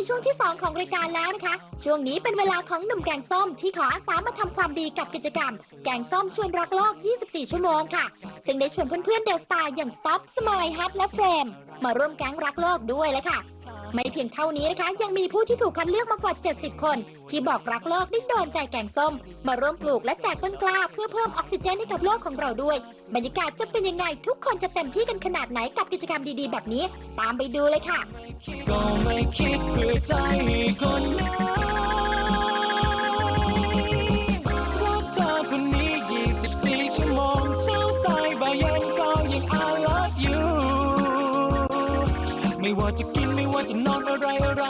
ในช่วงที่ 2 ของรายการแล้วนะคะ ช่วงนี้เป็นเวลาของหนุ่มแกงส้มที่ขออาสามาทำความดีกับกิจกรรม แกงส้มชวนรักโลก 24 ชั่วโมงค่ะ ซึ่งได้ชวนเพื่อนๆเดลสตาร์อย่างซอฟสมายฮัทและเฟรม มาร่วมแก๊งรักโลกด้วยเลยค่ะ ไม่เพียงเท่านี้นะคะ ยังมีผู้ที่ถูกคัดเลือกมากว่า 70 คน ที่บอกรักโลกได้โดนใจแกงส้ม มาร่วมปลูกและแจกต้นกล้า เพื่อเพิ่มออกซิเจนให้กับโลกของเราด้วย บรรยากาศจะเป็นยังไง ทุกคนจะเต็มที่กันขนาดไหนกับกิจกรรมดีๆ แบบนี้ ตามไปดูเลยค่ะก็ไม่คิดเพื่อใจคนนั้น ไม่ว่าจะกินไม่ว่าจะนอนอะไรอะไรยัง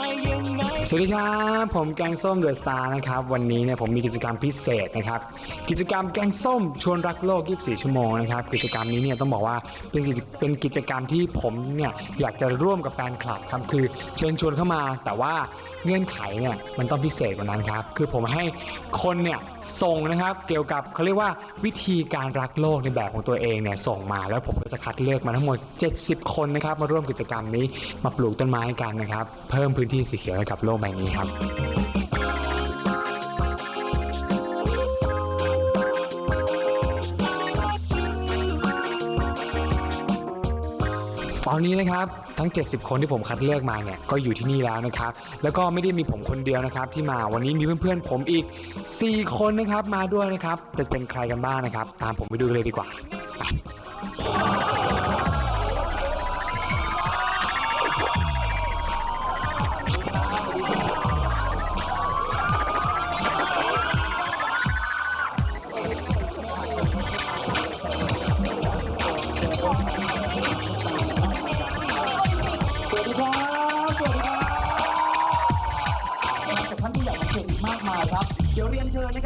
ไง สวัสดีครับ ผมแกงส้มเดอะสตาร์นะครับ วันนี้เนี่ยผมมีกิจกรรมพิเศษนะครับ กิจกรรมแกงส้มชวนรักโลก 24 ชั่วโมงนะครับ กิจกรรมนี้เนี่ยต้องบอกว่าเป็นเป็นกิจกรรมที่ผมเนี่ยอยากจะร่วมกับแฟนคลับครับคือเชิญชวนเข้ามาแต่ว่าเงื่อนไขเนี่ยมันต้องพิเศษกว่านั้นครับ คือผมให้คนเนี่ยส่งนะครับเกี่ยวกับเขาเรียกว่าวิธีการรักโลกในแบบของตัวเองเนี่ยส่งมาแล้วผมก็จะคัดเลือกมาทั้งหมด 70 คนนะครับมาร่วมกิจกรรมนี้มาปลูกต้นไม้กันนะครับ เพิ่มพื้นที่สีเขียวให้กับโลกใบนี้ครับตอนนี้นะครับทั้ง 70 คนที่ผมคัดเลือกมาเนี่ยก็อยู่ที่นี่แล้วนะครับ แล้วก็ไม่ได้มีผมคนเดียวนะครับ ที่มาวันนี้มีเพื่อนๆผมอีก 4 คนนะครับมาด้วยนะครับ จะเป็นใครกันบ้างนะครับ ตามผมไปดูเลยดีกว่าไป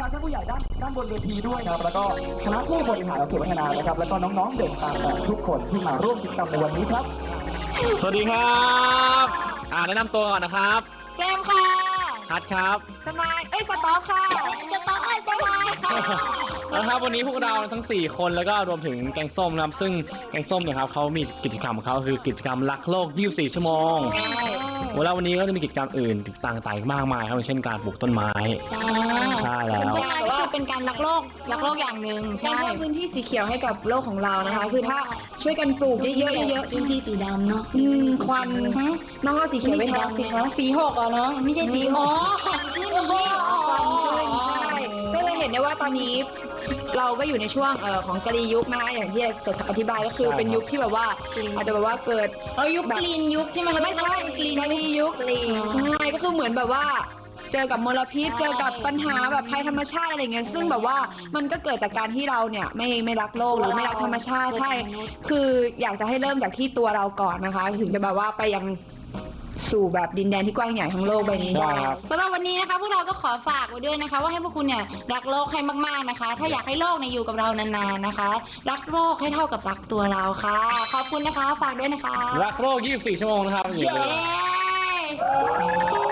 รับท่านผู้ใหญ่ด้านด้านบนเวทีด้วยนะครับแล้วก็คณะผู้บริหารของเขตพัฒนานะครับ แล้วก็น้องๆเด็กตามแต่ทุกคนที่มาร่วมกิจกรรมในวันนี้ครับ สวัสดีครับ อ่าแนะนำตัวก่อนนะครับเกมค่ะ ฮัทครับ สมายเอ้ยสต๊อกค่ะ สต๊อกไอ้สมายค่ะนะครับวันนี้พวกเราทั้ง 4 คนแล้วก็รวมถึงแกงส้มนะครับซึ่งแกงส้มเนี่ยครับเขามีกิจกรรมของเขาคือกิจกรรมรักโลก 24 ชั่วโมง แล้ววันนี้ก็จะมีกิจกรรมอื่นต่างๆอีกมากมายครับอย่างเช่นการปลูกต้นไม้ ใช่แล้ว ต้นไม้ก็คือเป็นการรักโลกรักโลกอย่างหนึ่งการใช่ เพิ่มพื้นที่สีเขียวให้กับโลกของเรานะคะ คือถ้าช่วยกันปลูกเยอะๆเยอะๆพื้นที่สีดำเนาะ อืมควันน้องเอาสีเขียวไปแทนสิคะสีหกอะเนาะไม่ใช่สีโอ้ขึ้นสิควันขึ้นใช่ก็เลยเห็นได้ว่าตอนนี้ เราก็อยู่ในช่วงเอ่อของกรียุคนะคะอย่างที่จะอธิบายก็คือใช่เป็นยุคที่แบบว่าอาจจะแบบว่าเกิด เอายุคกรีนยุคใช่ไหมไม่ใช่กรีนกรียุคกรีนใช่ก็คือเหมือนแบบว่าเจอกับมลพิษเจอกับปัญหาแบบภัยธรรมชาติอะไรเงี้ยซึ่งแบบว่ามันก็เกิดจากการที่เราเนี่ยไม่ไม่รักโลกหรือไม่รักธรรมชาติใช่ คืออยากจะให้เริ่มจากที่ตัวเราก่อนนะคะ ถึงจะแบบว่าไปยัง สู่แบบดินแดนที่กว้างใหญ่ทั้งโลกใบนี้ได้ใช่ครับ สำหรับวันนี้นะคะพวกเราก็ขอฝากไว้ด้วยนะคะ ว่าให้พวกคุณเนี่ยรักโลกให้มากๆนะคะ ถ้าอยากให้โลกเนี่ยอยู่กับเรานานๆนะคะ รักโลกให้เท่ากับรักตัวเราค่ะ ขอบคุณนะคะฝากด้วยนะคะรักโลก 24 ชั่วโมงนะครับอย่างนี้เย้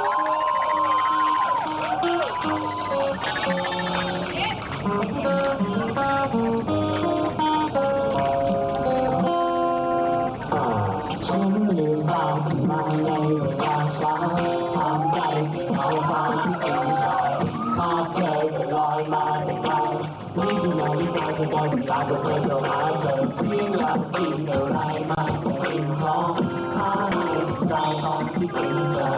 จะได้เวลาจะเจะหาเธอที่รักกินอะไรมาแค่กินท้องท้าให้ใจตอนที่กินเธอ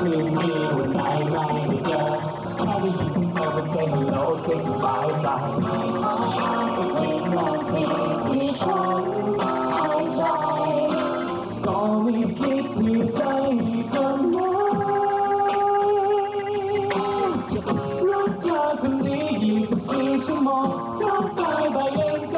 ถึงมีวันไหนไม่ได้เจอแค่ได้ยินเสียงเธอเป็นเสียงโลกก็สบายใจขอให้สักทีนาทีที่ฉันหายใจก็ไม่คิดมีใจคนไหนรักเธอคนนี้24ชั่วโมงช้าสายใบเย็นก็ยั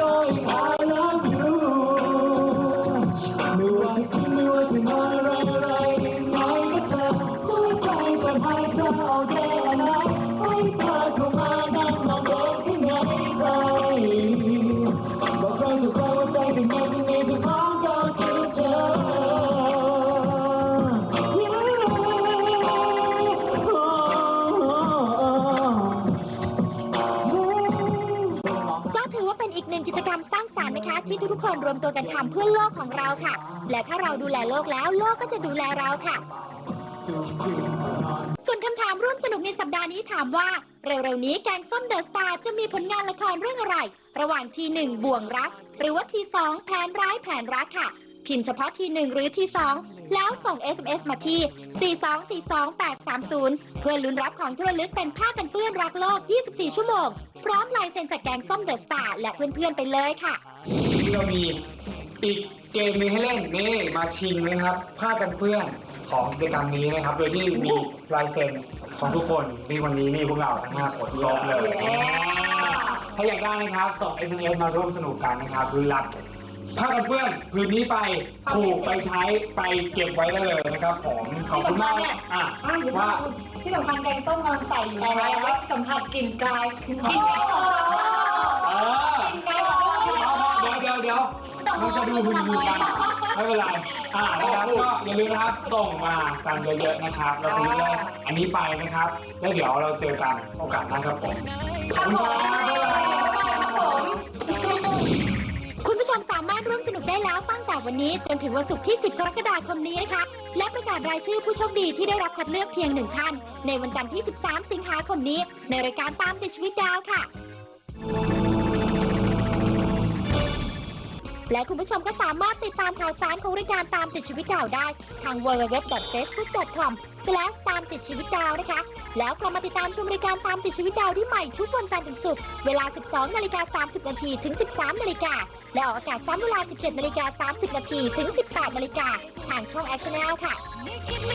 ที่ทุกๆคนรวมตัวกันทำเพื่อโลกของเราค่ะ และถ้าเราดูแลโลกแล้วโลกก็จะดูแลเราค่ะ ส่วนคำถามร่วมสนุกในสัปดาห์นี้ถามว่า เร็วๆนี้แกงส้มเดอะสตาร์จะมีผลงานละครเรื่องอะไร ระหว่างทีหนึ่งบ่วงรัก หรือว่าทีสองแผนร้ายแผนรักค่ะ พิมพ์เฉพาะทีหนึ่งหรือทีสองแล้วส่ง SMS มาที่ 4242830 เพื่อลุ้นรับของที่ระลึกเป็นผ้ากันเปื้อนรักโลก 24 ชั่วโมง พร้อมลายเซ็นจากแกงส้มเดอะสตาร์และเพื่อนๆไปเลยค่ะ ที่เรามีอีกเกมหนึงให้เล่นนี่มาชิงนะครับผ้ากันเปื้อนของกิจกรรมนี้นะครับ โดยที่มีลายเซ็นของทุกคนที่วันนี้นี่พวกเราทั้งห้าคนครบเลย ถ้าอยากได้นะครับส่ง SMS มาร่วมสนุกกันนะครับรุนรับผ้ากันเปื้อนผืนนี้ไปผูกไปใช้ไปเก็บไว้ได้เลยนะครับผมขอบคุณมากที่สำคัญเนี่ยอะอะอย่าว่าพูดที่สำคัญแกงส้มกำลังใส่อยู่นะแล้วสัมผัสกลิ่นกายกลิ่นแกงส้ม ดี๋ยวมันจะดูหุ่นหุ่นกันไม่เป็นไรอ่านะครับก็อย่าลืมนะครับส่งมากันเยอะๆนะครับเราจะได้อันนี้ไปนะครับ แล้วเดี๋ยวเราเจอกันโอกาสหน้าครับผมขอบคุณครับคุณผู้ชมสามารถร่วมสนุกได้แล้วตั้งแต่วันนี้จนถึงวันศุกร์ที่ 10 กรกฎาคมนี้นะคะ และประกาศรายชื่อผู้โชคดีที่ได้รับคัดเลือกเพียงหนึ่งท่าน ในวันจันทร์ที่ 13 สิงหาคมนี้ ในรายการตามติดชีวิตดาวค่ะ และคุณผู้ชมก็สามารถติดตามข่าวสารของรายการตามติดชีวิตดาวได้ ทาง www.facebook.com ตามติดชีวิตดาวนะคะ แล้วกลับมาติดตามชมรายการตามติดชีวิตดาวได้ใหม่ทุกวันจันทร์ถึงศุกร์เวลา 12นาฬิกา30นาทีถึง 13นาฬิกาและออกอากาศซ้ำเวลา 17นาฬิกา30นาทีถึง 18นาฬิกาทางช่อง Action L ค่ะ